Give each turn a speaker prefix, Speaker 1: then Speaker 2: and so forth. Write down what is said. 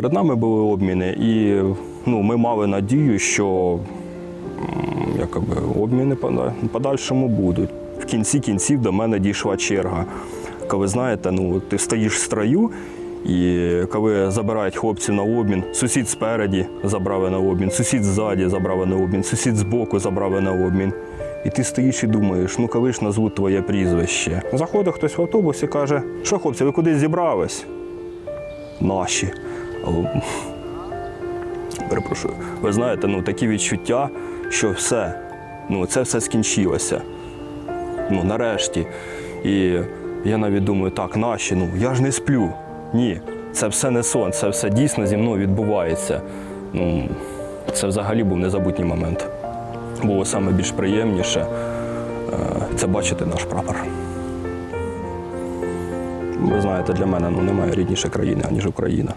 Speaker 1: Перед нами були обміни, і ну, ми мали надію, що м, якоби, обміни подальшому будуть. В кінці кінців до мене дійшла черга. Коли знаєте, ну, ти стоїш в строю, і коли забирають хлопців на обмін, сусід спереді забрали на обмін, сусід ззаді забрали на обмін, сусід збоку забрали на обмін. І ти стоїш і думаєш, ну коли ж назвуть твоє прізвище. Заходить хтось в автобус і каже, що хлопці, ви кудись зібрались? Наші. Перепрошую. Ви знаєте, ну такі відчуття, що все, ну це все скінчилося. Ну, нарешті. І я навіть думаю, так, наші, ну я ж не сплю. Ні, це все не сон, це все дійсно зі мною відбувається. Ну, це взагалі був незабутній момент. Було саме більш приємніше е, це бачити наш прапор. Ви знаєте, для мене ну, немає рідніше країни, аніж Україна.